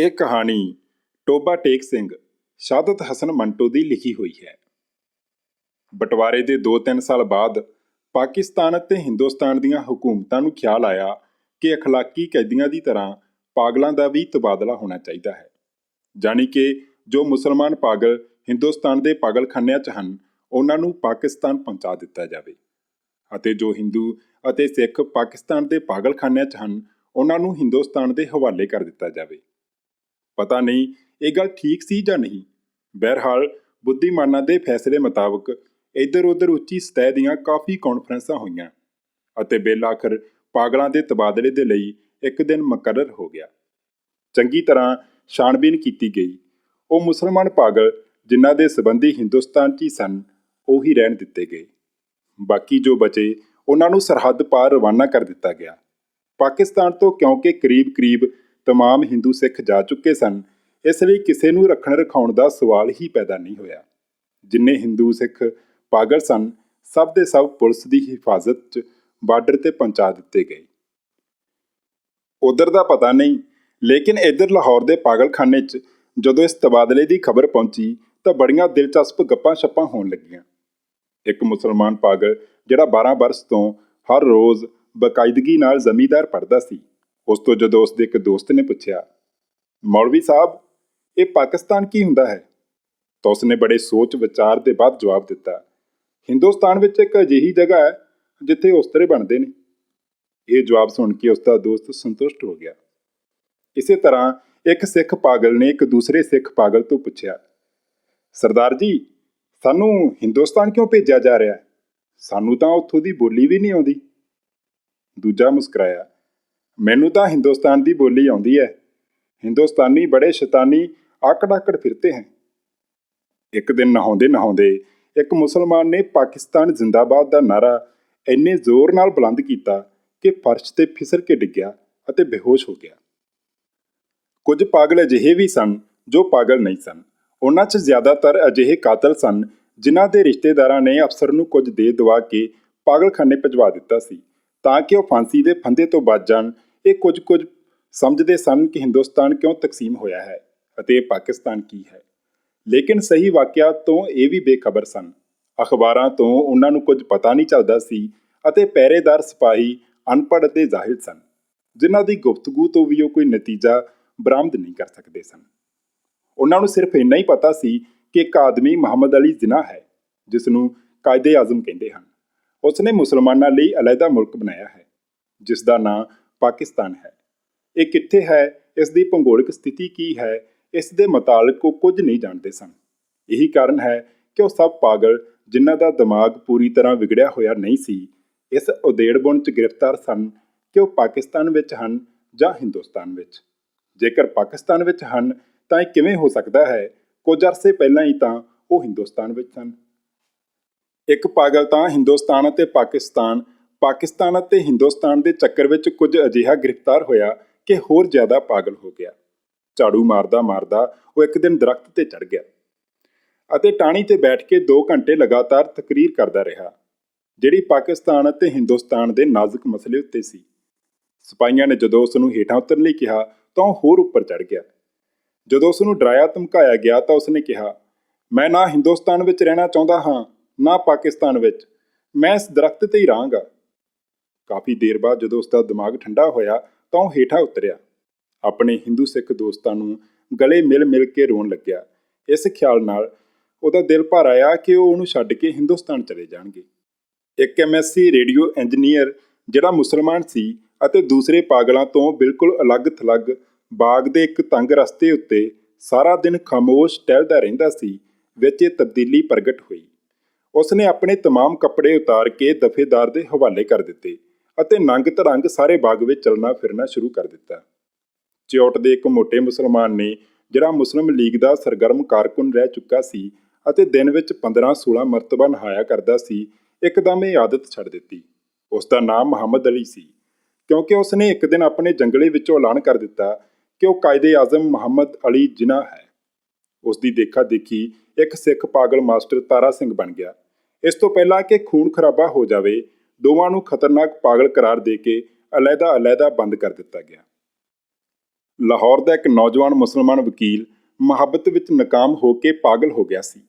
ਇਹ ਕਹਾਣੀ ਟੋਬਾ ਟੇਕ ਸਿੰਘ ਸ਼ਾਦਤ ਹਸਨ ਮੰਟੋ ਦੀ ਲਿਖੀ ਹੋਈ ਹੈ। ਬਟਵਾਰੇ ਦੇ 2-3 ਸਾਲ ਬਾਅਦ ਪਾਕਿਸਤਾਨ ਅਤੇ ਹਿੰਦੁਸਤਾਨ ਦੀਆਂ ਹਕੂਮਤਾਂ ਨੂੰ ਖਿਆਲ ਆਇਆ ਕਿ ਅਖਲਾਕੀ ਕੈਦੀਆਂ ਦੀ ਤਰ੍ਹਾਂ ਪਾਗਲਾਂ ਦਾ ਵੀ ਤਬਾਦਲਾ ਹੋਣਾ ਚਾਹੀਦਾ ਹੈ। ਜਾਣੀ ਕਿ ਜੋ ਮੁਸਲਮਾਨ ਪਾਗਲ ਹਿੰਦੁਸਤਾਨ ਦੇ ਪਾਗਲਖਾਨਿਆਂ 'ਚ ਹਨ, ਉਹਨਾਂ ਨੂੰ ਪਾਕਿਸਤਾਨ ਪਹੁੰਚਾ ਦਿੱਤਾ ਜਾਵੇ। ਅਤੇ ਜੋ ਹਿੰਦੂ ਅਤੇ ਸਿੱਖ ਪਾਕਿਸਤਾਨ ਦੇ ਪਾਗਲਖਾਨਿਆਂ 'ਚ ਹਨ, ਉਹਨਾਂ ਨੂੰ ਹਿੰਦੁਸਤਾਨ ਦੇ ਹਵਾਲੇ ਕਰ ਦਿੱਤਾ ਜਾਵੇ। ਪਤਾ ਨਹੀਂ ਇਹ ਗੱਲ ਠੀਕ ਸੀ ਜਾਂ ਨਹੀਂ। ਬਹਰਹਾਲ ਬੁੱਧੀਮਾਨਾਂ ਦੇ ਫੈਸਲੇ ਮੁਤਾਬਕ ਇੱਧਰ ਉੱਧਰ ਉੱਚੀ ਸਤਹ ਦੀਆਂ ਕਾਫੀ ਕਾਨਫਰੰਸਾਂ ਹੋਈਆਂ ਅਤੇ ਬਿੱਲ ਪਾਗਲਾਂ ਦੇ ਤਬਾਦਲੇ ਦੇ ਲਈ ਇੱਕ ਦਿਨ ਮੁਕਰਰ ਹੋ ਗਿਆ। ਚੰਗੀ ਤਰ੍ਹਾਂ ਛਾਣਬੀਨ ਕੀਤੀ ਗਈ। ਉਹ ਮੁਸਲਮਾਨ ਪਾਗਲ ਜਿਨ੍ਹਾਂ ਦੇ ਸਬੰਧੀ ਹਿੰਦੁਸਤਾਨ 'ਚ ਹੀ ਸਨ, ਉਹੀ ਰਹਿਣ ਦਿੱਤੇ ਗਏ। ਬਾਕੀ ਜੋ ਬਚੇ, ਉਹਨਾਂ ਨੂੰ ਸਰਹੱਦ ਪਾਰ ਰਵਾਨਾ ਕਰ ਦਿੱਤਾ ਗਿਆ। ਪਾਕਿਸਤਾਨ ਤੋਂ ਕਿਉਂਕਿ ਕਰੀਬ-ਕਰੀਬ तमाम ਹਿੰਦੂ ਸਿੱਖ ਜਾ ਚੁੱਕੇ ਸਨ ਇਸ ਲਈ ਕਿਸੇ ਨੂੰ ਰੱਖਣ ਰਖਾਉਣ ਦਾ ਸਵਾਲ ਹੀ ਪੈਦਾ ਨਹੀਂ ਹੋਇਆ ਜਿੰਨੇ ਹਿੰਦੂ ਸਿੱਖ ਪਾਗਲ ਸਨ ਸਭ ਦੇ ਸਭ ਪੁਲਿਸ ਦੀ ਹਿਫਾਜ਼ਤ 'ਚ ਬਾਰਡਰ ਤੇ ਪਹੁੰਚਾ ਦਿੱਤੇ ਗਏ ਉਧਰ ਦਾ ਪਤਾ ਨਹੀਂ ਲੇਕਿਨ ਇੱਧਰ ਲਾਹੌਰ ਦੇ ਪਾਗਲਖਾਨੇ 'ਚ ਜਦੋਂ ਇਸ ਤਬਾਦਲੇ ਦੀ ਖਬਰ ਪਹੁੰਚੀ ਤਾਂ ਬੜੀਆਂ ਦਿਲਚਸਪ ਗੱਪਾਂ ਛੱਪਾਂ ਹੋਣ ਲੱਗੀਆਂ ਇੱਕ ਮੁਸਲਮਾਨ ਪਾਗਲ ਜਿਹੜਾ 12 ਬਰਸ ਤੋਂ ਹਰ ਰੋਜ਼ ਬਕਾਇਦਗੀ ਨਾਲ ਜ਼ਮੀਂਦਾਰ ਪੜਦਾ ਸੀ ਉਸ ਤੋਂ ਜਦੋਂ ਉਸ ਦੇ ਇੱਕ ਦੋਸਤ ਨੇ ਪੁੱਛਿਆ, ਮੌਲਵੀ ਸਾਹਿਬ, ਇਹ ਪਾਕਿਸਤਾਨ ਕੀ ਹੁੰਦਾ ਹੈ? ਤਾਂ ਉਸਨੇ ਬੜੇ ਸੋਚ ਵਿਚਾਰ ਦੇ ਬਾਅਦ ਜਵਾਬ ਦਿੱਤਾ, ਹਿੰਦੁਸਤਾਨ ਵਿੱਚ ਇੱਕ ਅਜਿਹੀ ਜਗ੍ਹਾ ਹੈ ਜਿੱਥੇ ਉਸਤਰੇ ਬਣਦੇ ਨੇ। ਇਹ ਜਵਾਬ ਸੁਣ ਕੇ ਉਸ ਦਾ ਦੋਸਤ ਸੰਤੁਸ਼ਟ ਹੋ ਗਿਆ। ਇਸੇ ਤਰ੍ਹਾਂ ਇੱਕ ਸਿੱਖ ਪਾਗਲ ਨੇ ਇੱਕ ਦੂਸਰੇ ਸਿੱਖ ਪਾਗਲ ਤੋਂ ਪੁੱਛਿਆ, ਸਰਦਾਰ ਜੀ, ਸਾਨੂੰ ਹਿੰਦੁਸਤਾਨ ਕਿਉਂ ਭੇਜਿਆ ਜਾ ਰਿਹਾ ਹੈ? ਸਾਨੂੰ ਤਾਂ ਉੱਥੋਂ ਦੀ ਬੋਲੀ ਵੀ ਨਹੀਂ ਆਉਂਦੀ। ਦੂਜਾ ਮੁਸਕਰਾਇਆ ਮੈਨੂੰ ਤਾਂ ਹਿੰਦੁਸਤਾਨ ਦੀ ਬੋਲੀ ਆਉਂਦੀ ਹੈ। ਹਿੰਦੁਸਤਾਨੀ ਬੜੇ ਸ਼ੈਤਾਨੀ ਆਕੜ ਆਕੜ ਫਿਰਤੇ ਹਨ। ਇੱਕ ਦਿਨ ਨਹਾਉਂਦੇ ਨਹਾਉਂਦੇ ਇੱਕ ਮੁਸਲਮਾਨ ਨੇ ਪਾਕਿਸਤਾਨ ਜ਼ਿੰਦਾਬਾਦ ਦਾ ਨਾਰਾ ਇੰਨੇ ਜ਼ੋਰ ਨਾਲ ਬੁਲੰਦ ਕੀਤਾ ਕਿ ਫਰਸ਼ ਤੇ ਫਿਸਲ ਕੇ ਡਿੱਗਿਆ ਅਤੇ ਬੇਹੋਸ਼ ਹੋ ਗਿਆ। ਕੁਝ ਪਾਗਲ ਅਜਿਹੇ ਵੀ ਸਨ ਜੋ ਪਾਗਲ ਨਹੀਂ ਸਨ। ਉਹਨਾਂ 'ਚ ਜ਼ਿਆਦਾਤਰ ਅਜਿਹੇ ਕਾਤਲ ਸਨ ਜਿਨ੍ਹਾਂ ਦੇ ਰਿਸ਼ਤੇਦਾਰਾਂ ਨੇ ਅਫਸਰ ਨੂੰ ਕੁਝ ਦੇ ਦਵਾ ਕੇ ਪਾਗਲਖਾਨੇ ਭਜਵਾ ਦਿੱਤਾ ਸੀ ਤਾਂ ਕਿ ਉਹ ਫਾਂਸੀ ਦੇ ਫੰਦੇ ਤੋਂ ਬਚ ਜਾਣ ਇਹ ਕੁਝ ਕੁਝ ਸਮਝਦੇ ਸਨ ਕਿ ਹਿੰਦੁਸਤਾਨ ਕਿਉਂ ਤਕਸੀਮ ਹੋਇਆ ਹੈ ਅਤੇ ਪਾਕਿਸਤਾਨ ਕੀ ਹੈ। ਲੇਕਿਨ ਸਹੀ ਵਾਕਿਆ ਤੋਂ ਇਹ ਵੀ ਬੇਖਬਰ ਸਨ। ਅਖਬਾਰਾਂ ਤੋਂ ਉਹਨਾਂ ਨੂੰ ਕੁਝ ਪਤਾ ਨਹੀਂ ਚੱਲਦਾ ਸੀ ਅਤੇ ਪਹਿਰੇਦਾਰ ਸਿਪਾਹੀ ਅਨਪੜ੍ਹ ਅਤੇ ਜ਼ਾਹਿਲ ਸਨ, ਜਿਨ੍ਹਾਂ ਦੀ ਗੁਫ਼ਤਗੂ ਤੋਂ ਵੀ ਉਹ ਕੋਈ ਨਤੀਜਾ ਬਰਾਮਦ ਨਹੀਂ ਕਰ ਸਕਦੇ ਸਨ। ਉਹਨਾਂ ਨੂੰ ਸਿਰਫ ਇੰਨਾ ਹੀ ਪਤਾ ਸੀ ਕਿ ਇੱਕ ਆਦਮੀ ਮੁਹੰਮਦ ਅਲੀ ਜਿਨਾ ਹੈ, ਜਿਸ ਨੂੰ ਕਾਇਦੇ ਆਜ਼ਮ ਕਹਿੰਦੇ ਹਨ। ਉਸਨੇ ਮੁਸਲਮਾਨਾਂ ਲਈ ਅਲੱਗਾ ਮੁਲਕ ਬਣਾਇਆ ਹੈ, ਜਿਸ ਦਾ ਨਾਂ ਪਾਕਿਸਤਾਨ ਹੈ। ਇਹ ਕਿੱਥੇ ਹੈ? ਇਸ ਦੀ ਭੂਗੋਲਿਕ ਸਥਿਤੀ ਕੀ ਹੈ? ਇਸ ਦੇ ਮੁਤਾਲਕ ਉਹ ਕੁਝ ਨਹੀਂ ਜਾਣਦੇ ਸਨ। ਇਹੀ ਕਾਰਨ ਹੈ ਕਿ ਉਹ ਸਭ ਪਾਗਲ, ਜਿਨ੍ਹਾਂ ਦਾ ਦਿਮਾਗ ਪੂਰੀ ਤਰ੍ਹਾਂ ਵਿਗੜਿਆ ਹੋਇਆ ਨਹੀਂ ਸੀ, ਇਸ ਉਦੇੜਬੁਣ 'ਚ ਗ੍ਰਿਫਤਾਰ ਸਨ ਕਿ ਉਹ ਪਾਕਿਸਤਾਨ ਵਿੱਚ ਹਨ ਜਾਂ ਹਿੰਦੁਸਤਾਨ ਵਿੱਚ। ਜੇਕਰ ਪਾਕਿਸਤਾਨ ਵਿੱਚ ਹਨ, ਤਾਂ ਇਹ ਕਿਵੇਂ ਹੋ ਸਕਦਾ ਹੈ? ਕੁਝ ਅਰਸੇ ਪਹਿਲਾਂ ਹੀ ਤਾਂ ਉਹ ਹਿੰਦੁਸਤਾਨ ਵਿੱਚ ਸਨ। ਇੱਕ ਪਾਗਲ ਤਾਂ ਹਿੰਦੁਸਤਾਨ ਅਤੇ ਪਾਕਿਸਤਾਨ ਪਾਕਿਸਤਾਨ ਅਤੇ ਹਿੰਦੁਸਤਾਨ ਦੇ ਚੱਕਰ ਵਿੱਚ ਕੁਝ ਅਜਿਹਾ ਗ੍ਰਿਫਤਾਰ ਹੋਇਆ ਕਿ ਹੋਰ ਜ਼ਿਆਦਾ ਪਾਗਲ ਹੋ ਗਿਆ। ਝਾੜੂ ਮਾਰਦਾ ਮਾਰਦਾ ਉਹ ਇੱਕ ਦਿਨ ਦਰਖਤ ਤੇ ਚੜ ਗਿਆ ਅਤੇ ਟਾਣੀ ਤੇ ਬੈਠ ਕੇ 2 ਘੰਟੇ ਲਗਾਤਾਰ ਤਕਰੀਰ ਕਰਦਾ ਰਿਹਾ, ਜਿਹੜੀ ਪਾਕਿਸਤਾਨ ਅਤੇ ਹਿੰਦੁਸਤਾਨ ਦੇ ਨਾਜ਼ੁਕ ਮਸਲੇ ਉੱਤੇ ਸੀ। ਸਿਪਾਹੀਆਂ ਨੇ ਜਦੋਂ ਉਸ ਨੂੰ ਹੇਠਾਂ ਉਤਰਨ ਲਈ ਕਿਹਾ, ਤਾਂ ਉਹ ਹੋਰ ਉੱਪਰ ਚੜ ਗਿਆ। ਜਦੋਂ ਉਸ ਨੂੰ ਡਰਾਇਆ ਧਮਕਾਇਆ ਗਿਆ, ਤਾਂ ਉਸਨੇ ਕਿਹਾ, ਮੈਂ ਨਾ ਹਿੰਦੁਸਤਾਨ ਵਿੱਚ ਰਹਿਣਾ ਚਾਹੁੰਦਾ ਹਾਂ, ਨਾ ਪਾਕਿਸਤਾਨ ਵਿੱਚ। ਮੈਂ ਇਸ ਦਰਖਤ ਤੇ ਹੀ ਰਹਾਂਗਾ। ਕਾਫੀ ਦੇਰ ਬਾਅਦ ਜਦੋਂ ਉਸ ਦਾ ਦਿਮਾਗ ਠੰਡਾ ਹੋਇਆ ਤਾਂ ਉਹ ਹੇਠਾਂ ਉਤਰਿਆ ਆਪਣੇ ਹਿੰਦੂ ਸਿੱਖ ਦੋਸਤਾਂ ਨੂੰ ਗਲੇ ਮਿਲ ਮਿਲ ਕੇ ਰੋਣ ਲੱਗਿਆ ਇਸ ਖਿਆਲ ਨਾਲ ਉਹਦਾ ਦਿਲ ਭਰ ਆਇਆ ਕਿ ਉਹ ਉਹਨੂੰ ਛੱਡ ਕੇ ਹਿੰਦੁਸਤਾਨ ਚਲੇ ਜਾਣਗੇ ਇੱਕ ਐਮਐਸਸੀ ਰੇਡੀਓ ਇੰਜੀਨੀਅਰ ਜਿਹੜਾ ਮੁਸਲਮਾਨ ਸੀ ਅਤੇ ਦੂਸਰੇ ਪਾਗਲਾਂ ਤੋਂ ਬਿਲਕੁਲ ਅਲੱਗ-ਥਲੱਗ ਬਾਗ ਦੇ ਇੱਕ ਤੰਗ ਰਸਤੇ ਉੱਤੇ ਸਾਰਾ ਦਿਨ ਖਾਮੋਸ਼ ਟਹਿਲਦਾ ਰਹਿੰਦਾ ਸੀ ਵਿੱਚ ਇਹ ਤਬਦੀਲੀ ਪ੍ਰਗਟ ਹੋਈ ਉਸਨੇ ਆਪਣੇ तमाम ਕੱਪੜੇ ਉਤਾਰ ਕੇ ਦਫੇਦਾਰ ਦੇ ਹਵਾਲੇ ਕਰ ਦਿੱਤੇ ਅਤੇ ਨੰਗ ਤਰੰਗ ਸਾਰੇ ਬਾਗ ਵਿੱਚ ਚੱਲਣਾ ਫਿਰਨਾ ਸ਼ੁਰੂ ਕਰ ਦਿੱਤਾ। ਚਿਓਟ ਦੇ ਇੱਕ ਮੋਟੇ ਮੁਸਲਮਾਨ ਨੇ ਜਿਹੜਾ ਮੁਸਲਿਮ ਲੀਗ ਦਾ ਸਰਗਰਮ ਕਾਰਕੁਨ ਰਹਿ ਚੁੱਕਾ ਸੀ ਅਤੇ ਦਿਨ ਵਿੱਚ 15-16 ਮਰਤਬਾ ਨਹਾਇਆ ਕਰਦਾ ਸੀ, ਇੱਕਦਮ ਇਹ ਆਦਤ ਛੱਡ ਦਿੱਤੀ। ਉਸ ਦਾ ਨਾਮ ਮੁਹੰਮਦ ਅਲੀ ਸੀ। ਕਿਉਂਕਿ ਉਸਨੇ ਇੱਕ ਦਿਨ ਆਪਣੇ ਜੰਗਲੇ ਵਿੱਚੋਂ ਐਲਾਨ ਕਰ ਦਿੱਤਾ ਕਿ ਉਹ ਕਾਇਦੇ ਆਜ਼ਮ ਮੁਹੰਮਦ ਅਲੀ ਜਿਨਾ ਹੈ। ਉਸ ਦੀ ਦੇਖਾ ਦੇਖੀ ਇੱਕ ਸਿੱਖ ਪਾਗਲ ਮਾਸਟਰ ਤਾਰਾ ਸਿੰਘ ਬਣ ਗਿਆ। ਇਸ ਤੋਂ ਪਹਿਲਾਂ ਕਿ ਖੂਨ ਖਰਾਬਾ ਹੋ ਜਾਵੇ ਦੋਵਾਂ ਨੂੰ ਖਤਰਨਾਕ ਪਾਗਲ ਕਰਾਰ ਦੇ ਕੇ ਅਲੱਗਾ-ਅਲੱਗਾ ਬੰਦ ਕਰ ਦਿੱਤਾ ਗਿਆ ਲਾਹੌਰ ਦਾ ਇੱਕ ਨੌਜਵਾਨ ਮੁਸਲਮਾਨ ਵਕੀਲ ਮੁਹੱਬਤ ਵਿੱਚ ਨਾਕਾਮ ਹੋ ਕੇ ਪਾਗਲ ਹੋ ਗਿਆ ਸੀ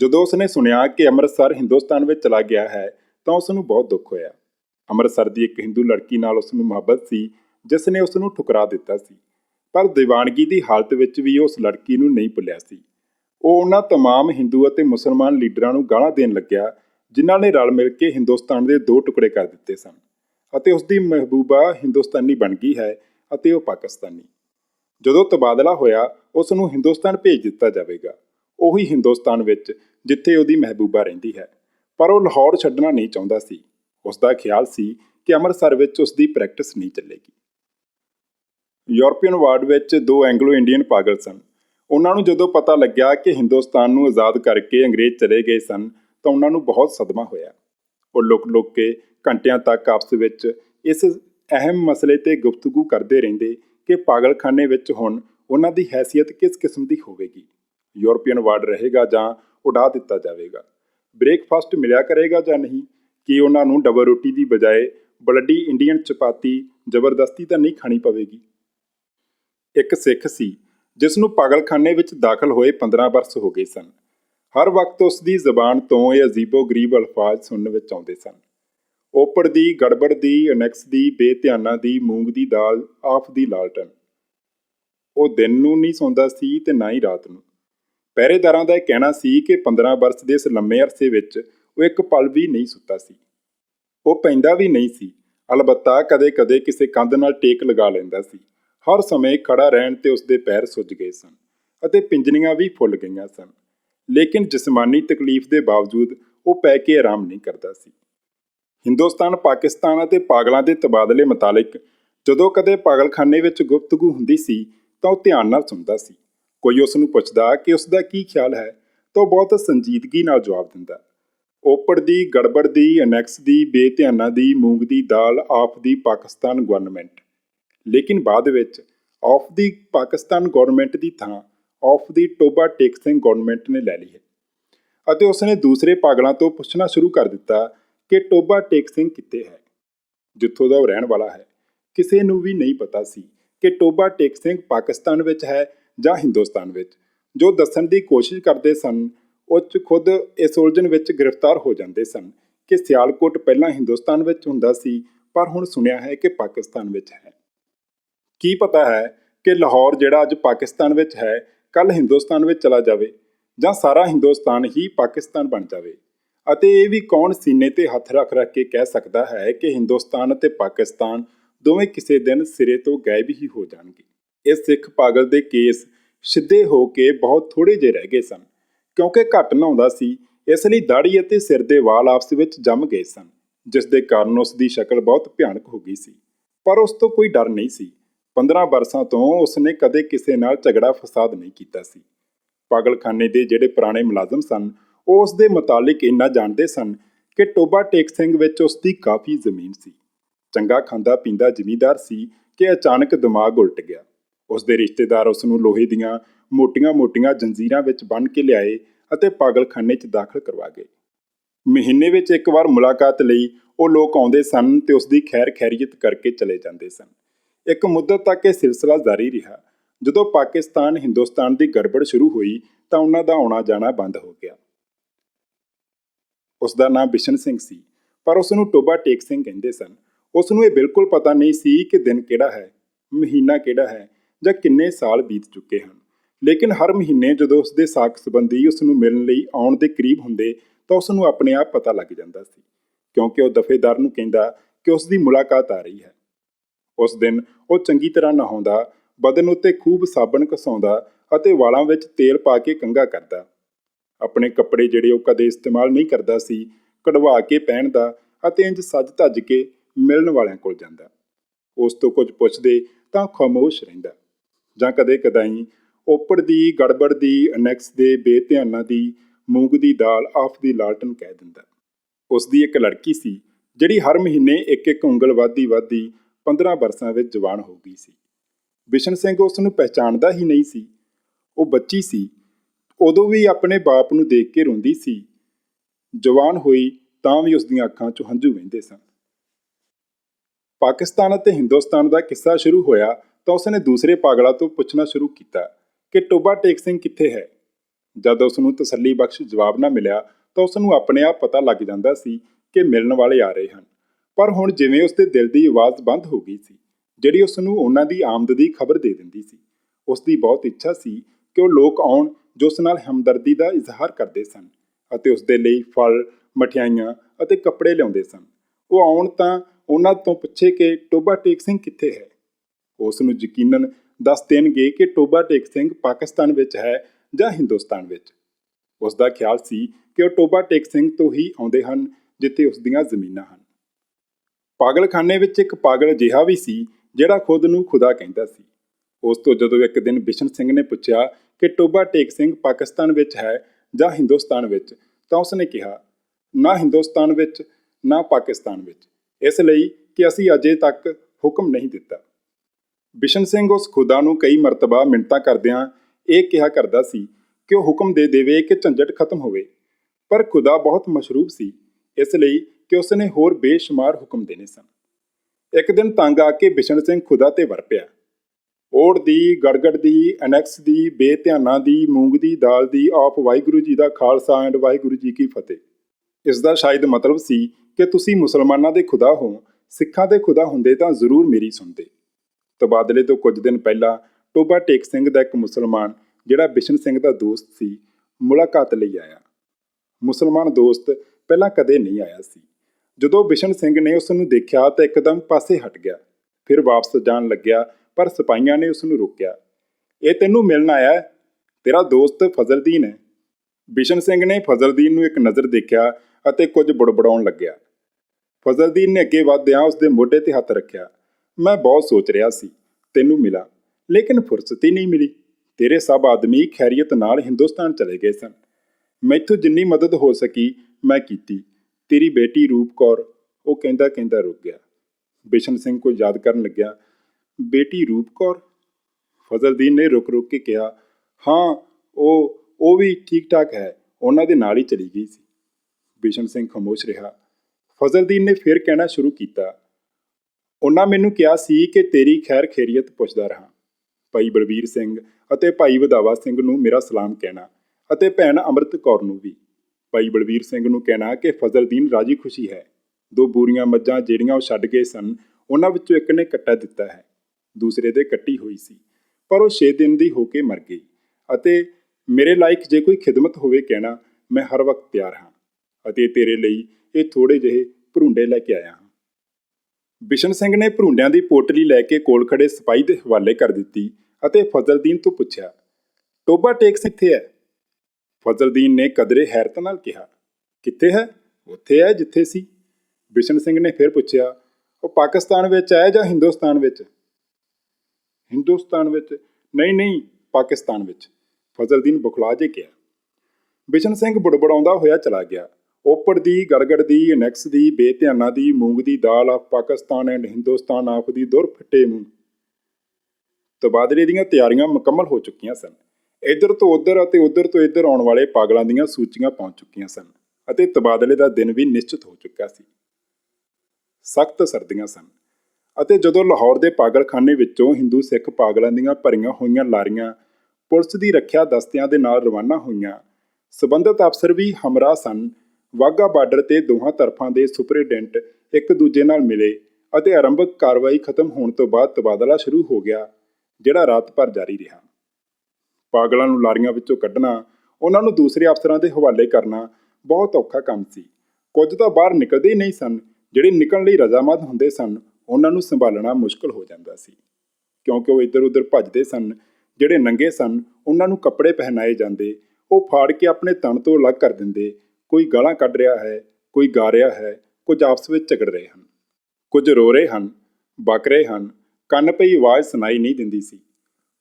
ਜਦੋਂ ਉਸਨੇ ਸੁਣਿਆ ਕਿ ਅੰਮ੍ਰਿਤਸਰ ਹਿੰਦੁਸਤਾਨ ਵਿੱਚ ਚਲਾ ਗਿਆ ਹੈ ਤਾਂ ਉਸ ਨੂੰ ਬਹੁਤ ਦੁੱਖ ਹੋਇਆ ਅੰਮ੍ਰਿਤਸਰ ਦੀ ਇੱਕ ਹਿੰਦੂ ਲੜਕੀ ਨਾਲ ਉਸ ਨੂੰ ਮੁਹੱਬਤ ਸੀ ਜਿਸ ਨੇ ਉਸ ਨੂੰ ਠੁਕਰਾ ਦਿੱਤਾ ਸੀ ਪਰ ਦੀਵਾਨਗੀ ਦੀ ਹਾਲਤ ਵਿੱਚ ਵੀ ਉਹ ਉਸ ਲੜਕੀ ਨੂੰ ਨਹੀਂ ਭੁੱਲਿਆ ਸੀ ਉਹ ਉਹਨਾਂ तमाम ਹਿੰਦੂ ਅਤੇ ਮੁਸਲਮਾਨ ਲੀਡਰਾਂ ਨੂੰ ਗਾਲਾਂ ਦੇਣ ਲੱਗਿਆ ਜਿਨ੍ਹਾਂ ਨੇ ਰਲ ਮਿਲ ਕੇ ਹਿੰਦੁਸਤਾਨ ਦੇ ਦੋ ਟੁਕੜੇ ਕਰ ਦਿੱਤੇ ਸਨ ਅਤੇ ਉਸ ਦੀ ਮਹਿਬੂਬਾ ਹਿੰਦੁਸਤਾਨੀ ਬਣ ਗਈ ਹੈ ਅਤੇ ਉਹ ਪਾਕਿਸਤਾਨੀ। ਜਦੋਂ ਤਬਾਦਲਾ ਹੋਇਆ ਉਸ ਨੂੰ ਹਿੰਦੁਸਤਾਨ ਭੇਜ ਦਿੱਤਾ ਜਾਵੇਗਾ। ਉਹੀ ਹਿੰਦੁਸਤਾਨ ਵਿੱਚ ਜਿੱਥੇ ਉਹਦੀ ਮਹਿਬੂਬਾ ਰਹਿੰਦੀ ਹੈ। ਪਰ ਉਹ ਲਾਹੌਰ ਛੱਡਣਾ ਨਹੀਂ ਚਾਹੁੰਦਾ ਸੀ। ਉਸ ਦਾ ਖਿਆਲ ਸੀ ਕਿ ਅੰਮ੍ਰਿਤਸਰ ਵਿੱਚ ਉਸ ਦੀ ਪ੍ਰੈਕਟਿਸ ਨਹੀਂ ਚੱਲੇਗੀ। ਯੂਰਪੀਅਨ ਵਾਰਡ ਵਿੱਚ ਦੋ ਐਂਗਲੋ ਇੰਡੀਅਨ ਪਾਗਲ ਸਨ। ਉਹਨਾਂ ਨੂੰ ਜਦੋਂ ਪਤਾ ਲੱਗਿਆ ਕਿ ਹਿੰਦੁਸਤਾਨ ਨੂੰ ਆਜ਼ਾਦ ਕਰਕੇ ਅੰਗਰੇਜ਼ ਚਲੇ ਗਏ ਸਨ ਤਾਂ ਉਹਨਾਂ ਨੂੰ ਬਹੁਤ ਸਦਮਾ ਹੋਇਆ। ਉਹ ਲੁਕ-ਲੁਕ ਕੇ ਘੰਟਿਆਂ ਤੱਕ ਆਪਸ ਵਿੱਚ ਇਸ ਅਹਿਮ ਮਸਲੇ ਤੇ ਗੁਫ਼ਤਗੂ ਕਰਦੇ ਰਹਿੰਦੇ ਕਿ ਪਾਗਲਖਾਨੇ ਵਿੱਚ ਹੁਣ ਉਹਨਾਂ ਦੀ ਹੈਸੀਅਤ ਕਿਸ ਕਿਸਮ ਦੀ ਹੋਵੇਗੀ। ਯੂਰਪੀਅਨ ਵਾਰਡ ਰਹੇਗਾ ਜਾਂ ਉਡਾ ਦਿੱਤਾ ਜਾਵੇਗਾ। ਬ੍ਰੇਕਫਾਸਟ ਮਿਲਿਆ ਕਰੇਗਾ ਜਾਂ ਨਹੀਂ? ਕਿ ਉਹਨਾਂ ਨੂੰ ਡਬਲ ਰੋਟੀ ਦੀ ਬਜਾਏ ਬਲੱਡੀ ਇੰਡੀਅਨ ਚਪਾਤੀ ਜ਼ਬਰਦਸਤੀ ਤਾਂ ਨਹੀਂ ਖਾਣੀ ਪਵੇਗੀ? ਇੱਕ ਸਿੱਖ ਸੀ ਜਿਸ ਨੂੰ ਪਾਗਲਖਾਨੇ ਵਿੱਚ ਦਾਖਲ ਹੋਏ 15 ਬਰਸ ਹੋ ਗਏ ਸਨ। ਹਰ ਵਕਤ ਉਸ ਦੀ ਜ਼ਬਾਨ ਤੋਂ ਇਹ ਅਜੀਬੋ-ਗਰੀਬ ਅਲਫਾਜ਼ ਸੁਣਨ ਵਿੱਚ ਆਉਂਦੇ ਸਨ। ਓਪੜ ਦੀ, ਗੜਬੜ ਦੀ, ਅਨੈਕਸ ਦੀ, ਬੇਧਿਆਨਾ ਦੀ, ਮੂੰਗ ਦੀ ਦਾਲ ਆਫ ਦੀ ਲਾਲਟਨ। ਉਹ ਦਿਨ ਨੂੰ ਨਹੀਂ ਸੌਂਦਾ ਸੀ ਤੇ ਨਾ ਹੀ ਰਾਤ ਨੂੰ। ਪਹਿਰੇਦਾਰਾਂ ਦਾ ਇਹ ਕਹਿਣਾ ਸੀ ਕਿ 15 ਬਰਸ ਦੇ ਇਸ ਲੰਮੇ ਅਰਸੇ ਵਿੱਚ ਉਹ ਇੱਕ ਪਲ ਵੀ ਨਹੀਂ ਸੁੱਤਾ ਸੀ। ਉਹ ਪੈਂਦਾ ਵੀ ਨਹੀਂ ਸੀ। ਅਲਬੱਤਾ ਕਦੇ-ਕਦੇ ਕਿਸੇ ਕੰਧ ਨਾਲ ਟੇਕ ਲਗਾ ਲੈਂਦਾ ਸੀ। ਹਰ ਸਮੇਂ ਖੜਾ ਰਹਿਣ ਤੇ ਉਸਦੇ ਪੈਰ ਸੁੱਜ ਗਏ ਸਨ ਅਤੇ ਪਿੰਜਣੀਆਂ ਵੀ ਫੁੱਲ ਗਈਆਂ ਸਨ। ਲੇਕਿਨ ਜਿਸਮਾਨੀ ਤਕਲੀਫ ਦੇ ਬਾਵਜੂਦ ਉਹ ਪੈ ਕੇ ਆਰਾਮ ਨਹੀਂ ਕਰਦਾ ਸੀ। ਹਿੰਦੁਸਤਾਨ, ਪਾਕਿਸਤਾਨ ਅਤੇ ਪਾਗਲਾਂ ਦੇ ਤਬਾਦਲੇ ਮੁਤਾਲਿਕ ਜਦੋਂ ਕਦੇ ਪਾਗਲਖਾਨੇ ਵਿੱਚ ਗੁਫ਼ਤਗੂ ਹੁੰਦੀ ਸੀ ਤਾਂ ਉਹ ਧਿਆਨ ਨਾਲ ਸੁਣਦਾ ਸੀ। ਕੋਈ ਉਸ ਨੂੰ ਪੁੱਛਦਾ ਕਿ ਉਸ ਦਾ ਕੀ ਖਿਆਲ ਹੈ ਤਾਂ ਉਹ ਬਹੁਤ ਸੰਜੀਦਗੀ ਨਾਲ ਜਵਾਬ ਦਿੰਦਾ। ਓਪੜ ਦੀ, ਗੜਬੜ ਦੀ ਅਨੈਕਸ ਦੀ, ਬੇਧਿਆਨਾ ਦੀ, ਮੂੰਗ ਦੀ ਦਾਲ ਆਫ ਦੀ ਪਾਕਿਸਤਾਨ ਗਵਰਨਮੈਂਟ। ਲੇਕਿਨ ਬਾਅਦ ਵਿੱਚ ਆਫ ਦੀ ਪਾਕਿਸਤਾਨ ਗਵਰਨਮੈਂਟ ਦੀ ਥਾਂ ਆਫ ਦੀ ਟੋਬਾ ਟੇਕ ਸਿੰਘ ਗਵਰਨਮੈਂਟ ਨੇ ਲੈ ਲਈ ਹੈ। ਅਤੇ ਉਸਨੇ ਦੂਸਰੇ ਪਾਗਲਾਂ ਤੋਂ ਪੁੱਛਣਾ ਸ਼ੁਰੂ ਕਰ ਦਿੱਤਾ ਕਿ ਟੋਬਾ ਟੇਕ ਸਿੰਘ ਕਿੱਥੇ ਹੈ? ਜਿੱਥੋਂ ਦਾ ਉਹ ਰਹਿਣ ਵਾਲਾ ਹੈ। ਕਿਸੇ ਨੂੰ ਵੀ ਨਹੀਂ ਪਤਾ ਸੀ ਕਿ ਟੋਬਾ ਟੇਕ ਸਿੰਘ ਪਾਕਿਸਤਾਨ ਵਿੱਚ ਹੈ ਜਾਂ ਹਿੰਦੁਸਤਾਨ ਵਿੱਚ। ਜੋ ਦੱਸਣ ਦੀ ਕੋਸ਼ਿਸ਼ ਕਰਦੇ ਸਨ, ਉਹ 'ਚ ਖੁਦ ਇਸ ਉਲਝਣ ਵਿੱਚ ਗ੍ਰਿਫਤਾਰ ਹੋ ਜਾਂਦੇ ਸਨ ਕਿ ਸਿਆਲਕੋਟ ਪਹਿਲਾਂ ਹਿੰਦੁਸਤਾਨ ਵਿੱਚ ਹੁੰਦਾ ਸੀ, ਪਰ ਹੁਣ ਸੁਣਿਆ ਹੈ ਕਿ ਪਾਕਿਸਤਾਨ ਵਿੱਚ ਹੈ। ਕੀ ਪਤਾ ਹੈ ਕਿ ਲਾਹੌਰ, ਜਿਹੜਾ ਅੱਜ ਪਾਕਿਸਤਾਨ ਵਿੱਚ ਹੈ ਕੱਲ ਹਿੰਦੁਸਤਾਨ ਵਿੱਚ ਚਲਾ ਜਾਵੇ ਜਾਂ ਸਾਰਾ ਹਿੰਦੁਸਤਾਨ ਹੀ ਪਾਕਿਸਤਾਨ ਬਣ ਜਾਵੇ। ਅਤੇ ਇਹ ਵੀ ਕੌਣ ਸੀਨੇ ਤੇ ਹੱਥ ਰੱਖ ਰੱਖ ਕੇ ਕਹਿ ਸਕਦਾ ਹੈ ਕਿ ਹਿੰਦੁਸਤਾਨ ਅਤੇ ਪਾਕਿਸਤਾਨ ਦੋਵੇਂ ਕਿਸੇ ਦਿਨ ਸਿਰੇ ਤੋਂ ਗਾਇਬ ਹੀ ਹੋ ਜਾਣਗੇ। ਇਸ ਸਿੱਖ ਪਾਗਲ ਦੇ ਕੇਸ ਸਿੱਧੇ ਹੋ ਕੇ ਬਹੁਤ ਥੋੜੇ ਜਿਹੇ ਰਹਿ ਗਏ ਸਨ, ਕਿਉਂਕਿ ਘੱਟ ਨਹਾਉਂਦਾ ਸੀ, ਇਸ ਲਈ ਦਾੜੀ ਅਤੇ ਸਿਰ ਦੇ ਵਾਲ ਆਪਸ ਵਿੱਚ ਜੰਮ ਗਏ ਸਨ, ਜਿਸ ਦੇ ਕਾਰਨ ਉਸ ਦੀ ਸ਼ਕਲ ਬਹੁਤ ਭਿਆਨਕ ਹੋ ਗਈ ਸੀ। ਪਰ ਉਸ ਤੋਂ ਕੋਈ ਡਰ ਨਹੀਂ ਸੀ। 15 ਬਰਸਾਂ ਤੋਂ ਉਸਨੇ ਕਦੇ ਕਿਸੇ ਨਾਲ ਝਗੜਾ ਫਸਾਦ ਨਹੀਂ ਕੀਤਾ ਸੀ। ਪਾਗਲਖਾਨੇ ਦੇ ਜਿਹੜੇ ਪੁਰਾਣੇ ਮੁਲਾਜ਼ਮ ਸਨ, ਉਹ ਉਸ ਦੇ ਮੁਤਾਲਿਕ ਇੰਨਾ ਜਾਣਦੇ ਸਨ ਕਿ ਟੋਬਾ ਟੇਕ ਸਿੰਘ ਵਿੱਚ ਉਸ ਦੀ ਕਾਫੀ ਜ਼ਮੀਨ ਸੀ। ਚੰਗਾ ਖਾਂਦਾ ਪੀਂਦਾ ਜ਼ਿਮੀਂਦਾਰ ਸੀ ਕਿ ਅਚਾਨਕ ਦਿਮਾਗ ਉਲਟ ਗਿਆ। ਉਸ ਦੇ ਰਿਸ਼ਤੇਦਾਰ ਉਸ ਨੂੰ ਲੋਹੇ ਦੀਆਂ ਮੋਟੀਆਂ-ਮੋਟੀਆਂ ਜੰਜੀਰਾਂ ਵਿੱਚ ਬੰਨ੍ਹ ਕੇ ਲਿਆਏ ਅਤੇ ਪਾਗਲਖਾਨੇ 'ਚ ਦਾਖਲ ਕਰਵਾ ਗਏ। ਮਹੀਨੇ ਵਿੱਚ ਇੱਕ ਵਾਰ ਮੁਲਾਕਾਤ ਲਈ ਉਹ ਲੋਕ ਆਉਂਦੇ ਸਨ ਤੇ ਉਸ ਦੀ ਖੈਰ ਖੈਰੀਅਤ ਕਰਕੇ ਚਲੇ ਜਾਂਦੇ ਸਨ। ਇੱਕ ਮੁੱਦਤ ਤੱਕ ਇਹ ਸਿਲਸਿਲਾ ਜਾਰੀ ਰਿਹਾ। ਜਦੋਂ ਪਾਕਿਸਤਾਨ ਹਿੰਦੁਸਤਾਨ ਦੀ ਗੜਬੜ ਸ਼ੁਰੂ ਹੋਈ ਤਾਂ ਉਹਨਾਂ ਦਾ ਆਉਣਾ ਜਾਣਾ ਬੰਦ ਹੋ ਗਿਆ। ਉਸ ਦਾ ਨਾਮ ਬਿਸ਼ਨ ਸਿੰਘ ਸੀ, ਪਰ ਉਸ ਨੂੰ ਟੋਬਾ ਟੇਕ ਸਿੰਘ ਕਹਿੰਦੇ ਸਨ। ਉਸ ਨੂੰ ਇਹ ਬਿਲਕੁਲ ਪਤਾ ਨਹੀਂ ਸੀ ਕਿ ਦਿਨ ਕਿਹੜਾ ਹੈ, ਮਹੀਨਾ ਕਿਹੜਾ ਹੈ ਜਾਂ ਕਿੰਨੇ ਸਾਲ ਬੀਤ ਚੁੱਕੇ ਹਨ। ਲੇਕਿਨ ਹਰ ਮਹੀਨੇ ਜਦੋਂ ਉਸ ਦੇ ਸਾਕ ਸੰਬੰਧੀ ਉਸ ਨੂੰ ਮਿਲਣ ਲਈ ਆਉਣ ਦੇ ਕਰੀਬ ਹੁੰਦੇ ਤਾਂ ਉਸ ਨੂੰ ਆਪਣੇ ਆਪ ਪਤਾ ਲੱਗ ਜਾਂਦਾ ਸੀ, ਕਿਉਂਕਿ ਉਹ ਦਫੇਦਾਰ ਨੂੰ ਕਹਿੰਦਾ ਕਿ ਉਸ ਦੀ ਮੁਲਾਕਾਤ ਆ ਰਹੀ ਹੈ। ਉਸ ਦਿਨ ਉਹ ਚੰਗੀ ਤਰ੍ਹਾਂ ਨਹਾਉਂਦਾ, ਬਦਨ ਉੱਤੇ ਖੂਬ ਸਾਬਣ ਘਸਾਉਂਦਾ ਅਤੇ ਵਾਲਾਂ ਵਿੱਚ ਤੇਲ ਪਾ ਕੇ ਕੰਘਾ ਕਰਦਾ। ਆਪਣੇ ਕੱਪੜੇ ਜਿਹੜੇ ਉਹ ਕਦੇ ਇਸਤੇਮਾਲ ਨਹੀਂ ਕਰਦਾ ਸੀ, ਕਢਵਾ ਕੇ ਪਹਿਨਦਾ ਅਤੇ ਇੰਜ ਸੱਜ ਧੱਜ ਕੇ ਮਿਲਣ ਵਾਲਿਆਂ ਕੋਲ ਜਾਂਦਾ। ਉਸ ਤੋਂ ਕੁਝ ਪੁੱਛਦੇ ਤਾਂ ਖਾਮੋਸ਼ ਰਹਿੰਦਾ। ਜਾਂ ਕਦੇ ਕਦਾਈ ਓਪੜ ਦੀ, ਗੜਬੜ ਦੀ, ਅਨੈਕਸ ਦੇ ਬੇਧਿਆਨਾਂ ਦੀ, ਮੂੰਗ ਦੀ ਦਾਲ ਆਫ ਦੀ ਲਾਲਟਨ ਕਹਿ ਦਿੰਦਾ। ਉਸ ਦੀ ਇੱਕ ਲੜਕੀ ਸੀ, ਜਿਹੜੀ ਹਰ ਮਹੀਨੇ ਇੱਕ ਇੱਕ ਉਂਗਲ ਵੱਧਦੀ ਵੱਧਦੀ 15 ਬਰਸਾਂ ਵਿੱਚ ਜਵਾਨ ਹੋ ਗਈ ਸੀ। ਵਿਸ਼ਨ ਸਿੰਘ ਉਸ ਨੂੰ ਪਹਿਚਾਣਦਾ ਹੀ ਨਹੀਂ ਸੀ। ਉਹ ਬੱਚੀ ਸੀ। ਉਦੋਂ ਵੀ ਆਪਣੇ ਬਾਪ ਨੂੰ ਦੇਖ ਕੇ ਰੋਂਦੀ ਸੀ। ਜਵਾਨ ਹੋਈ ਤਾਂ ਵੀ ਉਸ ਦੀਆਂ ਅੱਖਾਂ 'ਚੋਂ ਹੰਝੂ ਵਹਿੰਦੇ ਸਨ। ਪਾਕਿਸਤਾਨ ਅਤੇ ਹਿੰਦੁਸਤਾਨ ਦਾ ਕਿੱਸਾ ਸ਼ੁਰੂ ਹੋਇਆ ਤਾਂ ਉਸਨੇ ਦੂਸਰੇ ਪਾਗਲਾ ਤੋਂ ਪੁੱਛਣਾ ਸ਼ੁਰੂ ਕੀਤਾ ਕਿ ਟੋਬਾ ਟੇਕ ਸਿੰਘ ਕਿੱਥੇ ਹੈ? ਜਦ ਉਸ ਨੂੰ ਤਸੱਲੀ ਬਖਸ਼ ਜਵਾਬ ਨਾ ਮਿਲਿਆ ਤਾਂ ਉਸ ਨੂੰ ਆਪਣੇ ਆਪ ਪਤਾ ਲੱਗ ਜਾਂਦਾ ਸੀ ਕਿ ਮਿਲਣ ਵਾਲੇ ਆ ਰਹੇ ਹਨ। ਪਰ ਹੁਣ ਜਿਵੇਂ ਉਸ ਦੇ ਦਿਲ ਦੀ ਆਵਾਜ਼ ਬੰਦ ਹੋ ਗਈ ਸੀ, ਜਿਹੜੀ ਉਸ ਨੂੰ ਉਹਨਾਂ ਦੀ ਆਮਦ ਦੀ ਖਬਰ ਦੇ ਦਿੰਦੀ ਸੀ ਉਸ ਦੀ ਬਹੁਤ ਇੱਛਾ ਸੀ ਕਿ ਉਹ ਲੋਕ ਆਉਣ ਜੋ ਉਸ ਨਾਲ ਹਮਦਰਦੀ ਦਾ ਇਜ਼ਹਾਰ ਕਰਦੇ ਸਨ ਅਤੇ ਉਸ ਦੇ ਲਈ ਫਲ, ਮਠਿਆਈਆਂ ਅਤੇ ਕੱਪੜੇ ਲਿਆਉਂਦੇ ਸਨ। ਉਹ ਆਉਣ ਤਾਂ ਉਹਨਾਂ ਤੋਂ ਪੁੱਛੇ ਕਿ ਟੋਬਾ ਟੇਕ ਸਿੰਘ ਕਿੱਥੇ ਹੈ? ਉਸ ਨੂੰ ਯਕੀਨਨ ਦੱਸ ਦੇਣਗੇ ਕਿ ਟੋਬਾ ਟੇਕ ਸਿੰਘ ਪਾਕਿਸਤਾਨ ਵਿੱਚ ਹੈ ਜਾਂ ਹਿੰਦੁਸਤਾਨ ਵਿੱਚ। ਉਸ ਦਾ ਖਿਆਲ ਸੀ ਕਿ ਉਹ ਟੋਬਾ ਟੇਕ ਸਿੰਘ ਤੋਂ ਹੀ ਆਉਂਦੇ ਹਨ, ਜਿੱਥੇ ਉਸ ਦੀਆਂ ਜ਼ਮੀਨਾਂ ਹਨ। ਪਾਗਲਖਾਨੇ ਵਿੱਚ ਇੱਕ ਪਾਗਲ ਅਜਿਹਾ ਵੀ ਸੀ, ਜਿਹੜਾ ਖੁਦ ਨੂੰ ਖੁਦਾ ਕਹਿੰਦਾ ਸੀ। ਉਸ ਤੋਂ ਜਦੋਂ ਇੱਕ ਦਿਨ ਬਿਸ਼ਨ ਸਿੰਘ ਨੇ ਪੁੱਛਿਆ ਕਿ ਟੋਬਾ ਟੇਕ ਸਿੰਘ ਪਾਕਿਸਤਾਨ ਵਿੱਚ ਹੈ ਜਾਂ ਹਿੰਦੁਸਤਾਨ ਵਿੱਚ, ਤਾਂ ਉਸਨੇ ਕਿਹਾ, ਨਾ ਹਿੰਦੁਸਤਾਨ ਵਿੱਚ, ਨਾ ਪਾਕਿਸਤਾਨ ਵਿੱਚ। ਇਸ ਲਈ ਕਿ ਅਸੀਂ ਅਜੇ ਤੱਕ ਹੁਕਮ ਨਹੀਂ ਦਿੱਤਾ। ਬਿਸ਼ਨ ਸਿੰਘ ਉਸ ਖੁਦਾ ਨੂੰ ਕਈ ਮਰਤਬਾ ਮਿੰਨਤਾਂ ਕਰਦਿਆਂ ਇਹ ਕਿਹਾ ਕਰਦਾ ਸੀ ਕਿ ਉਹ ਹੁਕਮ ਦੇ ਦੇਵੇ ਕਿ ਝੰਜਟ ਖਤਮ ਹੋਵੇ। ਪਰ ਖੁਦਾ ਬਹੁਤ ਮਸ਼ਰੂਬ ਸੀ। ਇਸ ਲਈ ਕਿ ਉਸਨੇ ਹੋਰ ਬੇਸ਼ੁਮਾਰ ਹੁਕਮ ਦੇਣੇ ਸਨ। ਇੱਕ ਦਿਨ ਤੰਗ ਆ ਕੇ ਬਿਸ਼ਨ ਸਿੰਘ ਖੁਦਾ ਤੇ ਵਰਪਿਆ ਓੜ ਦੀ, ਗੜਗੜ ਦੀ ਅਨੈਕਸ ਦੀ, ਬੇਧਿਆਨਾਂ ਦੀ, ਮੂੰਗ ਦੀ, ਦਾਲ ਦੀ, ਆਪ ਵਾਹਿਗੁਰੂ ਜੀ ਦਾ ਖਾਲਸਾ ਐਂਡ ਵਾਹਿਗੁਰੂ ਜੀ ਕੀ ਫਤਿਹ। ਇਸ ਦਾ ਸ਼ਾਇਦ ਮਤਲਬ ਸੀ ਕਿ ਤੁਸੀਂ ਮੁਸਲਮਾਨਾਂ ਦੇ ਖੁਦਾ ਹੋ, ਸਿੱਖਾਂ ਦੇ ਖੁਦਾ ਹੁੰਦੇ ਤਾਂ ਜ਼ਰੂਰ ਮੇਰੀ ਸੁਣਦੇ। ਤਬਾਦਲੇ ਤੋਂ ਕੁਝ ਦਿਨ ਪਹਿਲਾਂ ਟੋਬਾ ਟੇਕ ਸਿੰਘ ਦਾ ਇੱਕ ਮੁਸਲਮਾਨ, ਜਿਹੜਾ ਬਿਸ਼ਨ ਸਿੰਘ ਦਾ ਦੋਸਤ ਸੀ, ਮੁਲਾਕਾਤ ਲਈ ਆਇਆ। ਮੁਸਲਮਾਨ ਦੋਸਤ ਪਹਿਲਾਂ ਕਦੇ ਨਹੀਂ ਆਇਆ ਸੀ। ਜਦੋਂ ਬਿਸ਼ਨ ਸਿੰਘ ਨੇ ਉਸ ਨੂੰ ਦੇਖਿਆ ਤਾਂ ਇੱਕਦਮ ਪਾਸੇ ਹਟ ਗਿਆ। ਫਿਰ ਵਾਪਸ ਜਾਣ ਲੱਗਿਆ, ਪਰ ਸਿਪਾਹੀਆਂ ਨੇ ਉਸ ਨੂੰ ਰੋਕਿਆ। ਇਹ ਤੈਨੂੰ ਮਿਲਣ ਆਇਆ ਤੇਰਾ ਦੋਸਤ ਫਜ਼ਲਦੀਨ ਹੈ। ਬਿਸ਼ਨ ਸਿੰਘ ਨੇ ਫਜ਼ਲਦੀਨ ਨੂੰ ਇੱਕ ਨਜ਼ਰ ਦੇਖਿਆ ਅਤੇ ਕੁਝ ਬੜਬੜਾਉਣ ਲੱਗਿਆ। ਫਜ਼ਲਦੀਨ ਨੇ ਅੱਗੇ ਵਧਦਿਆਂ ਉਸ ਦੇ ਮੋਢੇ ਤੇ ਹੱਥ ਰੱਖਿਆ। ਮੈਂ ਬਹੁਤ ਸੋਚ ਰਿਹਾ ਸੀ, ਤੈਨੂੰ ਮਿਲਾਂ, ਲੇਕਿਨ ਫੁਰਸਤ ਹੀ ਨਹੀਂ ਮਿਲੀ। ਤੇਰੇ ਸਭ ਆਦਮੀ ਖੈਰੀਅਤ ਨਾਲ ਹਿੰਦੁਸਤਾਨ ਚਲੇ ਗਏ ਸਨ। ਮੈਥੋਂ ਜਿੰਨੀ ਮਦਦ ਹੋ ਸਕੀ, ਮੈਂ ਕੀਤੀ। ਤੇਰੀ ਬੇਟੀ ਰੂਪ ਕੌਰ, ਉਹ ਕਹਿੰਦਾ ਕਹਿੰਦਾ ਰੁਕ ਗਿਆ। ਬਿਸ਼ਨ ਸਿੰਘ ਕੋ ਯਾਦ ਕਰਨ ਲੱਗਿਆ, ਬੇਟੀ ਰੂਪ ਕੌਰ? ਫਜ਼ਲਦੀਨ ਨੇ ਰੁਕ ਰੁਕ ਕੇ ਕਿਹਾ, ਹਾਂ, ਉਹ ਉਹ ਵੀ ਠੀਕ ਠਾਕ ਹੈ, ਉਹਨਾਂ ਦੇ ਨਾਲ ਹੀ ਚਲੀ ਗਈ ਸੀ। ਬਿਸ਼ਨ ਸਿੰਘ ਖਾਮੋਸ਼ ਰਿਹਾ। ਫਜ਼ਲਦੀਨ ਨੇ ਫਿਰ ਕਹਿਣਾ ਸ਼ੁਰੂ ਕੀਤਾ, ਉਹਨਾਂ ਮੈਨੂੰ ਕਿਹਾ ਸੀ ਕਿ ਤੇਰੀ ਖੈਰ ਖੇਰੀਅਤ ਪੁੱਛਦਾ ਰਹਾ। ਭਾਈ ਬਲਬੀਰ ਸਿੰਘ ਅਤੇ ਭਾਈ ਵਧਾਵਾ ਸਿੰਘ ਨੂੰ ਮੇਰਾ ਸਲਾਮ ਕਹਿਣਾ ਅਤੇ ਭੈਣ ਅੰਮ੍ਰਿਤ ਕੌਰ ਨੂੰ ਵੀ। ਭਾਈ ਬਲਬੀਰ ਸਿੰਘ ਨੂੰ ਕਹਿਣਾ ਕਿ ਫਜ਼ਲਦੀਨ ਰਾਜੀ ਖੁਸ਼ੀ ਹੈ। ਦੋ ਬੂਰੀਆਂ ਮੱਝਾਂ ਜਿਹੜੀਆਂ ਉਹ ਛੱਡ ਗਏ ਸਨ, ਉਹਨਾਂ ਵਿੱਚੋਂ ਇੱਕ ਨੇ ਕੱਟਾ ਦਿੱਤਾ ਹੈ। ਦੂਸਰੇ ਦੇ ਕੱਟੀ ਹੋਈ ਸੀ, ਪਰ ਉਹ 6 ਦਿਨ ਦੀ ਹੋ ਕੇ ਮਰ ਗਈ। ਅਤੇ ਮੇਰੇ ਲਾਇਕ ਜੇ ਕੋਈ ਖਿਦਮਤ ਹੋਵੇ ਕਹਿਣਾ, ਮੈਂ ਹਰ ਵਕਤ ਤਿਆਰ ਹਾਂ ਅਤੇ ਤੇਰੇ ਲਈ ਇਹ ਥੋੜੇ ਜਿਹੇ ਭਰੂੰਡੇ ਲੈ ਕੇ ਆਇਆ ਹਾਂ। ਬਿਸ਼ਨ ਸਿੰਘ ਨੇ ਭਰੁੰਡਿਆਂ ਦੀ ਪੋਟਲੀ ਲੈ ਕੇ ਕੋਲ ਖੜੇ ਸਿਪਾਹੀ ਦੇ ਹਵਾਲੇ ਕਰ ਦਿੱਤੀ ਅਤੇ ਫਜ਼ਲਦੀਨ ਤੋਂ ਪੁੱਛਿਆ, ਟੋਬਾ ਟੇਕਸ ਕਿੱਥੇ ਹੈ? ਫਜ਼ਲਦੀਨ ਨੇ ਕਦਰੇ ਹੈਰਤ ਨਾਲ ਕਿਹਾ, ਕਿੱਥੇ ਹੈ? ਉੱਥੇ ਹੈ ਜਿੱਥੇ ਸੀ? ਬਿਸ਼ਨ ਸਿੰਘ ਨੇ ਫਿਰ ਪੁੱਛਿਆ, ਉਹ ਪਾਕਿਸਤਾਨ ਵਿੱਚ ਹੈ ਜਾਂ ਹਿੰਦੁਸਤਾਨ ਵਿੱਚ? ਹਿੰਦੁਸਤਾਨ ਵਿੱਚ, ਨਹੀਂ ਨਹੀਂ, ਪਾਕਿਸਤਾਨ ਵਿੱਚ, ਫਜ਼ਲਦੀਨ ਬੁਖਲਾ ਜੇ ਕਿਹਾ। ਬਿਸ਼ਨ ਸਿੰਘ ਬੁੜਬੜਾਉਂਦਾ ਹੋਇਆ ਚਲਾ ਗਿਆ। ਓਪੜ ਦੀ ਗੜਗੜ ਦੀ ਅਨੈਕਸ ਦੀ, ਬੇਧਿਆਨਾ ਦੀ, ਮੂੰਗ ਦੀ ਦਾਲ of Pakistan and Hindustan of ਦੀ ਦੁਰ ਫਿੱਟੇ ਮੂੰਹ। ਤਬਾਦਲੇ ਦੀਆਂ ਤਿਆਰੀਆਂ ਮੁਕੰਮਲ ਹੋ ਚੁੱਕੀਆਂ ਸਨ। ਇੱਧਰ ਤੋਂ ਉੱਧਰ ਅਤੇ ਉੱਧਰ ਤੋਂ ਇੱਧਰ ਆਉਣ ਵਾਲੇ ਪਾਗਲਾਂ ਦੀਆਂ ਸੂਚੀਆਂ ਪਹੁੰਚ ਚੁੱਕੀਆਂ ਸਨ ਅਤੇ ਤਬਾਦਲੇ ਦਾ ਦਿਨ ਵੀ ਨਿਸ਼ਚਿਤ ਹੋ ਚੁੱਕਾ ਸੀ। ਸਖਤ ਸਰਦੀਆਂ ਸਨ ਅਤੇ ਜਦੋਂ ਲਾਹੌਰ ਦੇ ਪਾਗਲਖਾਨੇ ਵਿੱਚੋਂ ਹਿੰਦੂ ਸਿੱਖ ਪਾਗਲਾਂ ਦੀਆਂ ਭਰੀਆਂ ਹੋਈਆਂ ਲਾਰੀਆਂ ਪੁਲਿਸ ਦੀ ਰੱਖਿਆ ਦਸਤਿਆਂ ਦੇ ਨਾਲ ਰਵਾਨਾ ਹੋਈਆਂ, ਸਬੰਧਤ ਅਫਸਰ ਵੀ ਹਮਰਾ ਸਨ ਵਾਗਾ ਬਾਰਡਰ ਤੇ ਦੋਹਾਂ ਤਰਫਾਂ ਦੇ ਸੁਪਰਡੈਂਟ ਇੱਕ ਦੂਜੇ ਨਾਲ ਮਿਲੇ ਅਤੇ ਆਰੰਭਕ ਕਾਰਵਾਈ ਖਤਮ ਹੋਣ ਤੋਂ ਬਾਅਦ ਤਬਾਦਲਾ ਸ਼ੁਰੂ ਹੋ ਗਿਆ, ਜਿਹੜਾ ਰਾਤ ਭਰ ਜਾਰੀ ਰਿਹਾ। ਪਾਗਲਾਂ ਨੂੰ ਲਾਰੀਆਂ ਵਿੱਚੋਂ ਕੱਢਣਾ, ਉਹਨਾਂ ਨੂੰ ਦੂਸਰੇ ਅਫਸਰਾਂ ਦੇ ਹਵਾਲੇ ਕਰਨਾ ਬਹੁਤ ਔਖਾ ਕੰਮ ਸੀ। ਕੁਝ ਤਾਂ ਬਾਹਰ ਨਿਕਲਦੇ ਹੀ ਨਹੀਂ ਸਨ, ਜਿਹੜੇ ਨਿਕਲਣ ਲਈ ਰਜ਼ਾਮੰਦ ਹੁੰਦੇ ਸਨ, ਉਹਨਾਂ ਨੂੰ ਸੰਭਾਲਣਾ ਮੁਸ਼ਕਲ ਹੋ ਜਾਂਦਾ ਸੀ। ਕਿਉਂਕਿ ਉਹ ਇੱਧਰ ਉੱਧਰ ਭੱਜਦੇ ਸਨ, ਜਿਹੜੇ ਨੰਗੇ ਸਨ, ਉਹਨਾਂ ਨੂੰ ਕੱਪੜੇ ਪਹਿਨਾਏ ਜਾਂਦੇ, ਉਹ ਫਾੜ ਕੇ ਆਪਣੇ ਤਣ ਤੋਂ ਅਲੱਗ ਕਰ ਦਿੰਦੇ, ਕੋਈ ਗਾਲਾਂ ਕੱਢ ਰਿਹਾ ਹੈ, ਕੋਈ ਗਾ ਰਿਹਾ ਹੈ, ਕੁਝ ਆਪਸ ਵਿੱਚ ਝਗੜ ਰਹੇ ਹਨ। ਕੁਝ ਰੋ ਰਹੇ ਹਨ, ਬਕ ਰਹੇ ਹਨ, ਕੰਨ ਪਈ ਆਵਾਜ਼ ਸੁਣਾਈ ਨਹੀਂ ਦਿੰਦੀ ਸੀ।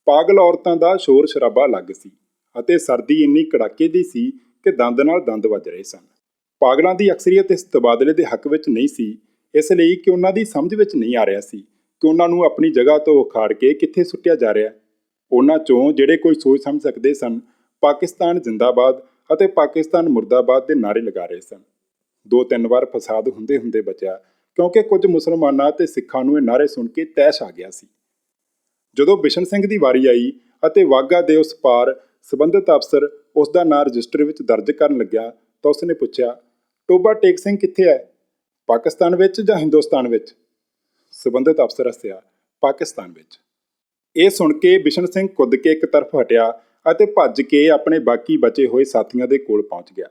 ਪਾਗਲ ਔਰਤਾਂ ਦਾ ਸ਼ੋਰ ਸ਼ਰਾਬਾ ਲੱਗ ਸੀ ਅਤੇ ਸਰਦੀ ਇੰਨੀ ਕੜਾਕੇ ਦੀ ਸੀ ਕਿ ਦੰਦ ਨਾਲ ਦੰਦ ਵੱਜ ਰਹੇ ਸਨ। ਪਾਗਲਾਂ ਦੀ ਅਕਸਰੀਅਤ ਇਸ ਤਬਾਦਲੇ ਦੇ ਹੱਕ ਵਿੱਚ ਨਹੀਂ ਸੀ, ਇਸ ਲਈ ਕਿ ਉਹਨਾਂ ਦੀ ਸਮਝ ਵਿੱਚ ਨਹੀਂ ਆ ਰਿਹਾ ਸੀ ਕਿ ਉਹਨਾਂ ਨੂੰ ਆਪਣੀ ਜਗ੍ਹਾ ਤੋਂ ਉਖਾੜ ਕੇ ਕਿੱਥੇ ਸੁੱਟਿਆ ਜਾ ਰਿਹਾ। ਉਹਨਾਂ ਚੋਂ ਜਿਹੜੇ ਕੋਈ ਸੋਚ ਸਮਝ ਸਕਦੇ ਸਨ, ਪਾਕਿਸਤਾਨ ਜ਼ਿੰਦਾਬਾਦ ਅਤੇ ਪਾਕਿਸਤਾਨ ਮੁਰਦਾਬਾਦ ਦੇ ਨਾਰੇ ਲਗਾ ਰਹੇ ਸਨ। ਦੋ ਤਿੰਨ ਵਾਰ ਫਸਾਦ ਹੁੰਦੇ ਹੁੰਦੇ ਬਚਿਆ, ਕਿਉਂਕਿ ਕੁਝ ਮੁਸਲਮਾਨਾਂ ਤੇ ਸਿੱਖਾਂ ਨੂੰ ਇਹ ਨਾਰੇ ਸੁਣ ਕੇ ਤੈਸ਼ ਆ ਗਿਆ ਸੀ। ਜਦੋਂ ਬਿਸ਼ਨ ਸਿੰਘ ਦੀ ਵਾਰੀ ਆਈ ਅਤੇ ਵਾਗਾ ਦੇ ਉਸ ਪਾਰ ਸਬੰਧਤ ਅਫਸਰ ਉਸ ਦਾ ਨਾਂ ਰਜਿਸਟਰ ਵਿੱਚ ਦਰਜ ਕਰਨ ਲੱਗਿਆ ਤਾਂ ਉਸਨੇ ਪੁੱਛਿਆ, ਟੋਬਾ ਟੇਕ ਸਿੰਘ ਕਿੱਥੇ ਹੈ? ਪਾਕਿਸਤਾਨ ਵਿੱਚ ਜਾਂ ਹਿੰਦੁਸਤਾਨ ਵਿੱਚ? ਸਬੰਧਤ ਅਫਸਰ ਹੱਸਿਆ, ਪਾਕਿਸਤਾਨ ਵਿੱਚ। ਇਹ ਸੁਣ ਕੇ ਬਿਸ਼ਨ ਸਿੰਘ ਕੁੱਦ ਕੇ ਇੱਕ ਤਰਫ ਹਟਿਆ ਅਤੇ ਭੱਜ ਕੇ ਆਪਣੇ ਬਾਕੀ ਬਚੇ ਹੋਏ ਸਾਥੀਆਂ ਦੇ ਕੋਲ ਪਹੁੰਚ ਗਿਆ।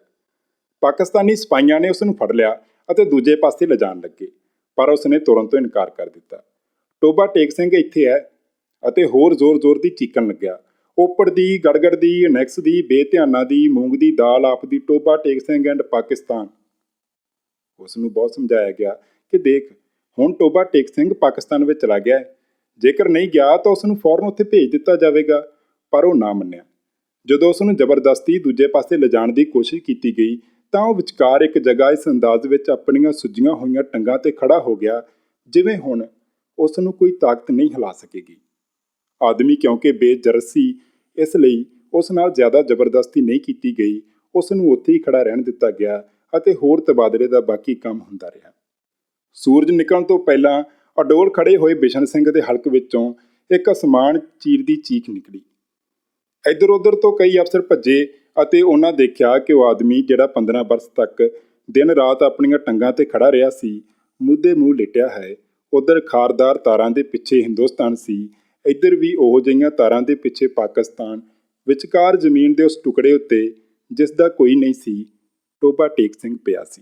ਪਾਕਿਸਤਾਨੀ ਸਿਪਾਹੀਆਂ ਨੇ ਉਸ ਨੂੰ ਫੜ ਲਿਆ ਅਤੇ ਦੂਜੇ ਪਾਸੇ ਲਿਜਾਣ ਲੱਗੇ, ਪਰ ਉਸਨੇ ਤੁਰੰਤ ਤੋਂ ਇਨਕਾਰ ਕਰ ਦਿੱਤਾ। ਟੋਬਾ ਟੇਕ ਸਿੰਘ ਇੱਥੇ ਹੈ? ਅਤੇ ਹੋਰ ਜ਼ੋਰ-ਜ਼ੋਰ ਦੀ ਚੀਕਣ ਲੱਗਿਆ। ਓਪੜ ਦੀ, ਗੜਗੜ ਦੀ, ਨੈਕਸ ਦੀ, ਬੇਧਿਆਨਾ ਦੀ, ਮੂੰਗ ਦੀ ਦਾਲ, of the Toba, Tek Singh and Pakistan. ਉਸ ਨੂੰ ਬਹੁਤ ਸਮਝਾਇਆ ਗਿਆ ਕਿ ਦੇਖ, ਹੁਣ ਟੋਬਾ ਟੇਕ ਸਿੰਘ ਪਾਕਿਸਤਾਨ ਵਿੱਚ ਚਲਾ ਗਿਆ ਹੈ। ਜੇਕਰ ਨਹੀਂ ਗਿਆ ਤਾਂ ਉਸ ਨੂੰ ਫੌਰਨ ਉੱਥੇ ਭੇਜ ਦਿੱਤਾ ਜਾਵੇਗਾ, ਪਰ ਉਹ ਨਾ ਮੰਨਿਆ। ਜਦੋਂ ਉਸ ਨੂੰ ਜ਼ਬਰਦਸਤੀ ਦੂਜੇ ਪਾਸੇ ਲਿਜਾਣ ਦੀ ਕੋਸ਼ਿਸ਼ ਕੀਤੀ ਗਈ, ਤਾਂ ਉਹ ਵਿਚਕਾਰ ਇੱਕ ਜਗ੍ਹਾ ਇਸ ਅੰਦਾਜ਼ ਵਿੱਚ ਆਪਣੀਆਂ ਸੁੱਜੀਆਂ ਹੋਈਆਂ ਟੰਗਾਂ ਤੇ ਖੜਾ ਹੋ ਗਿਆ, ਜਿਵੇਂ ਹੁਣ ਉਸ ਨੂੰ ਕੋਈ ਤਾਕਤ ਨਹੀਂ ਹਿਲਾ ਸਕੇਗੀ। ਆਦਮੀ ਕਿਉਂਕਿ ਬੇਜਰਸ ਸੀ ਇਸ ਲਈ ਉਸ ਨਾਲ ਜ਼ਿਆਦਾ ਜ਼ਬਰਦਸਤੀ ਨਹੀਂ ਕੀਤੀ ਗਈ। ਉਸ ਨੂੰ ਉੱਥੇ ਹੀ ਖੜਾ ਰਹਿਣ ਦਿੱਤਾ ਗਿਆ ਅਤੇ ਹੋਰ ਤਬਾਦਲੇ ਦਾ ਬਾਕੀ ਕੰਮ ਹੁੰਦਾ ਰਿਹਾ। ਸੂਰਜ ਨਿਕਲਣ ਤੋਂ ਪਹਿਲਾਂ ਅਡੋਲ ਖੜੇ ਹੋਏ ਬਿਸ਼ਨ ਸਿੰਘ ਦੇ ਹਲਕ ਵਿੱਚੋਂ ਇੱਕ ਅਸਮਾਨ ਚੀਰ ਦੀ ਚੀਖ ਨਿਕਲੀ। ਇੱਧਰ ਉੱਧਰ ਤੋਂ ਕਈ ਅਫਸਰ ਭੱਜੇ ਅਤੇ ਉਹਨਾਂ ਦੇਖਿਆ ਕਿ ਉਹ ਆਦਮੀ ਜਿਹੜਾ 15 ਵਰष ਤੱਕ ਦਿਨ ਰਾਤ ਆਪਣੀਆਂ ਟੰਗਾਂ ਤੇ ਖੜਾ ਰਿਹਾ ਸੀ ਮੁੱਦੇ ਮੂੰਹ ਲਿਟਿਆ ਹੈ। ਉਧਰ ਖਾਰਦਾਰ ਤਾਰਾਂ ਦੇ ਪਿੱਛੇ ਹਿੰਦੁਸਤਾਨ ਸੀ ਇੱਧਰ ਵੀ ਉਹ ਜਿਹੀਆਂ ਤਾਰਾਂ ਦੇ ਪਿੱਛੇ ਪਾਕਿਸਤਾਨ ਵਿਚਕਾਰ ਜ਼ਮੀਨ ਦੇ ਉਸ ਟੁਕੜੇ ਉੱਤੇ ਜਿਸ ਦਾ ਕੋਈ ਨਹੀਂ ਸੀ, ਟੋਬਾ ਟੇਕ ਸਿੰਘ ਪਿਆ ਸੀ।